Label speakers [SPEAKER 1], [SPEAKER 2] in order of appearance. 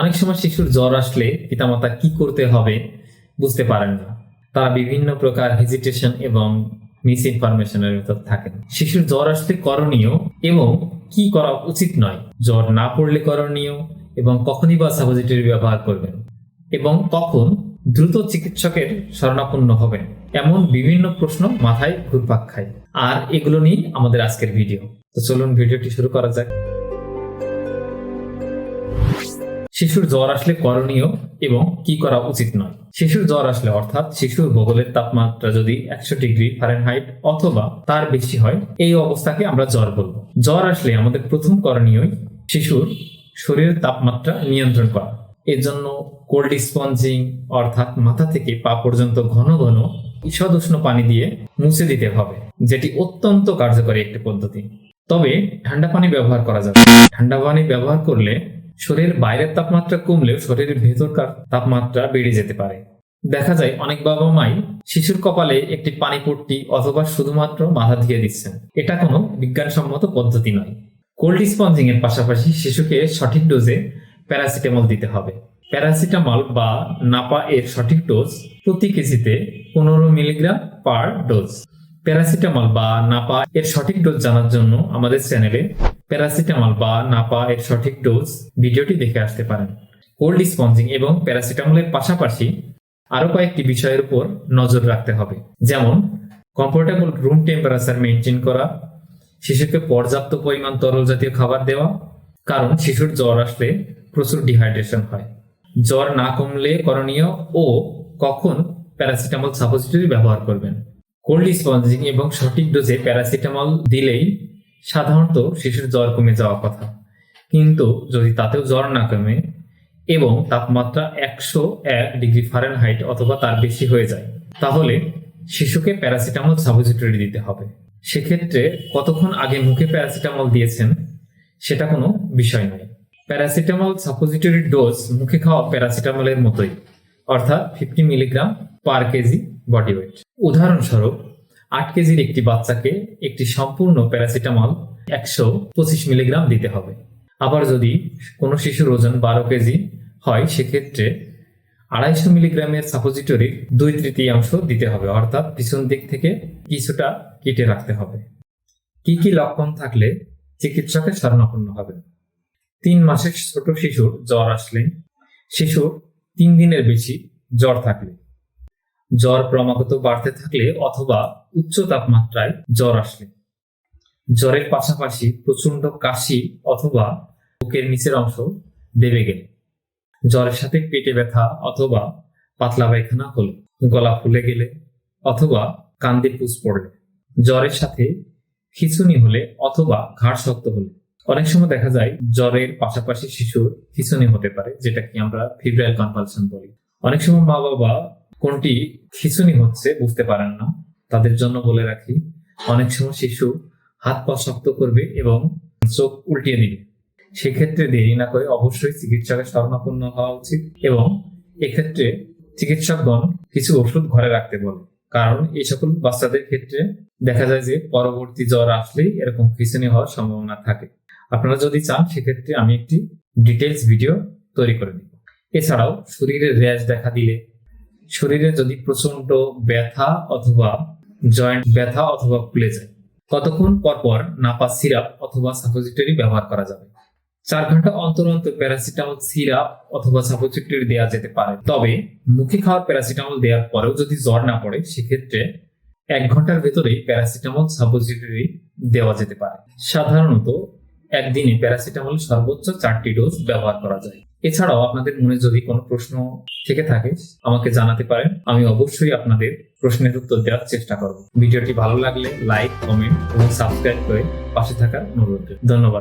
[SPEAKER 1] অনেক সময় শিশুর জ্বর আসলে পিতামাতা কি করতে হবে বুঝতে পারেন না। তারা বিভিন্ন প্রকার হেজিটেশন এবং মিস ইনফরমেশনের ভিতর থাকেন। শিশুর জ্বর আসলে করণীয় এবং কি করা উচিত নয়। জ্বর না পড়লে করণীয় এবং কখনই বা সাপোজিটরি ব্যবহার করবেন এবং কখন দ্রুত চিকিৎসকের শরণাপন্ন হবেন এমন বিভিন্ন প্রশ্ন মাথায় ঘুরপাক খায়। আর এগুলো নিয়ে আমাদের আজকের ভিডিও তো চলুন ভিডিওটি শুরু করা যাক। শিশুর জ্বর আসলে করণীয় এবং কি করা উচিত নয়। শিশুর জ্বর আসলে অর্থাৎ শিশুর বগলের তাপমাত্রা যদি একশো ডিগ্রি ফারেনহাইট অথবা তার বেশি হয়, এই অবস্থাকে আমরা জ্বর বলব। জ্বর আসলে আমাদের প্রথম করণীয় শিশুর শরীরের তাপমাত্রা নিয়ন্ত্রণ করা। এর জন্য কোল্ড স্পঞ্জিং অর্থাৎ মাথা থেকে পা পর্যন্ত ঘন ঘন ঈষদ উষ্ণ পানি দিয়ে মুছে দিতে হবে, যেটি অত্যন্ত কার্যকরী একটি পদ্ধতি। তবে ঠান্ডা পানি ব্যবহার করা যাবে ঠান্ডা পানি ব্যবহার করলে শরীরের বাইরের তাপমাত্রা কমলেও শরীরের ভেতরকার তাপমাত্রা বেড়ে যেতে পারে। দেখা যায় অনেক বাবা মাই শিশুর কপালে একটি পানি পট্টি অথবা শুধুমাত্র মাথা দিয়ে দিচ্ছেন। এটা কোনো বিজ্ঞানসম্মত পদ্ধতি নয়। কোল্ড স্পঞ্জিং এর পাশাপাশি শিশুকে সঠিক ডোজে প্যারাসিটামল দিতে হবে। প্যারাসিটামল বা নাপা এর সঠিক ডোজ প্রতি কেজিতে পনেরো মিলিগ্রাম পার ডোজ। প্যারাসিটামল বা নাপা এর সঠিক ডোজ জানার জন্য আমাদের চ্যানেলে প্যারাসিটামল বা নাপা এর সঠিক ডোজ ভিডিওটি দেখে আসতে পারেন। কোল্ড স্পঞ্জিং এবং প্যারাসিটামলের পাশাপাশি আরও কয়েকটি বিষয়ের উপর নজর রাখতে হবে। যেমন কমফোর্টেবল রুম টেম্পারেচার মেনটেন করা, শিশুকে পর্যাপ্ত পরিমাণ তরল জাতীয় খাবার দেওয়া, কারণ শিশুর জ্বর আসলে প্রচুর ডিহাইড্রেশন হয়। জ্বর না কমলে করণীয় ও কখন প্যারাসিটামল সাপোজিটরি ব্যবহার করবেন। কোল্ড স্পঞ্জিং এবং সঠিক ডোজে প্যারাসিটামল দিলেই সাধারণত শিশুর জ্বর কমে যাওয়ার কথা। কিন্তু যদি তাতেও জ্বর না কমে এবং তাপমাত্রা একশো এক ডিগ্রি ফারেনহাইট অথবা তার বেশি হয়ে যায়, তাহলে শিশুকে প্যারাসিটামল সাপোজিটরি দিতে হবে। সেক্ষেত্রে কতক্ষণ আগে মুখে প্যারাসিটামল দিয়েছেন সেটা কোনো বিষয় নয়। প্যারাসিটামল সাপোজিটরি ডোজ মুখে খাওয়া প্যারাসিটামলের মতোই, অর্থাৎ fifty milligram per KG body weight. উদাহরণস্বরূপ, আট কেজির একটি বাচ্চাকে একটি সম্পূর্ণ প্যারাসিটামল একশো পঁচিশ মিলিগ্রাম দিতে হবে। আবার যদি কোনো শিশুর ওজন বারো কেজি হয়, সেক্ষেত্রে আড়াইশো মিলিগ্রামের সাপোজিটরি দুই তৃতীয়াংশ দিতে হবে, অর্থাৎ পিছন দিক থেকে কিছুটা কেটে রাখতে হবে। কি কি লক্ষণ থাকলে চিকিৎসকের শরণাপন্ন হবে তিন মাসের ছোট শিশুর জ্বর আসলে শিশুর তিন দিনের বেশি জ্বর থাকলে। জ্বর ক্রমাগত বাড়তে থাকলে অথবা উচ্চ তাপমাত্রায় জ্বর আসলে। জ্বরের পাশাপাশি প্রচণ্ড কাশি অথবা বুকের নিচের অংশ দেবে গেলে। জ্বরের সাথে পেটে ব্যথা অথবা পাতলা পায়খানা হলে, গলা ফুলে গেলে অথবা কান্দে পুষ পড়লে। জ্বরের সাথে খিচুনি হলে অথবা ঘাড় শক্ত হলে। অনেক সময় দেখা যায় জ্বরের পাশাপাশি শিশুর খিচুনি হতে পারে যেটা কি আমরা ফিব্রাইল কনভালশন বলি। অনেক সময় মা বাবা কোনটি খিচুনি হচ্ছে বুঝতে পারেন না। তাদের জন্য বলে রাখি, অনেক সময় শিশু হাত পা শক্ত করবে এবং চোখ উল্টিয়ে দিবে সেক্ষেত্রে দেরি না করে অবশ্যই চিকিৎসকের শরণাপন্ন হওয়া উচিত এবং এক্ষেত্রে চিকিৎসকগণ কিছু ওষুধ ঘরে রাখতে বলে। কারণ এই সকল বাচ্চাদের ক্ষেত্রে দেখা যায় যে পরবর্তী জ্বর আসলেই এরকম খিচুনি হওয়ার সম্ভাবনা থাকে। আপনারা যদি চান, সেক্ষেত্রে আমি একটি ডিটেলস ভিডিও তৈরি করে দিব। এছাড়াও শরীরে র্যাশ দেখা দিলে শরীরে যদি প্রচণ্ড ব্যথা অথবা জয়েন্ট ব্যথা অথবা ফুলে যায় কতক্ষণ পরপর পর নাপা সিরাপ অথবা সাপোজিটরি ব্যবহার করা যাবে। চার ঘণ্টা অন্তর অন্তর প্যারাসিটামল সিরাপ অথবা সাপোজিটরি দেওয়া যেতে পারে। তবে মুখে খাওয়ার প্যারাসিটামল দেওয়ার পরেও যদি জ্বর না পড়ে, সেক্ষেত্রে এক ঘণ্টার ভেতরেই প্যারাসিটামল সাপোজিটরি দেওয়া যেতে পারে। সাধারণত একদিনে প্যারাসিটামল সর্বোচ্চ চারটি ডোজ ব্যবহার করা যায়। এছাড়াও আপনাদের মনে যদি কোনো প্রশ্ন থেকে থাকে, আমাকে জানাতে পারেন। আমি অবশ্যই আপনাদের প্রশ্নের উত্তর দেওয়ার চেষ্টা করব। ভিডিওটি ভালো লাগলে লাইক, কমেন্ট এবং সাবস্ক্রাইব করে পাশে থাকার অনুরোধ ধন্যবাদ।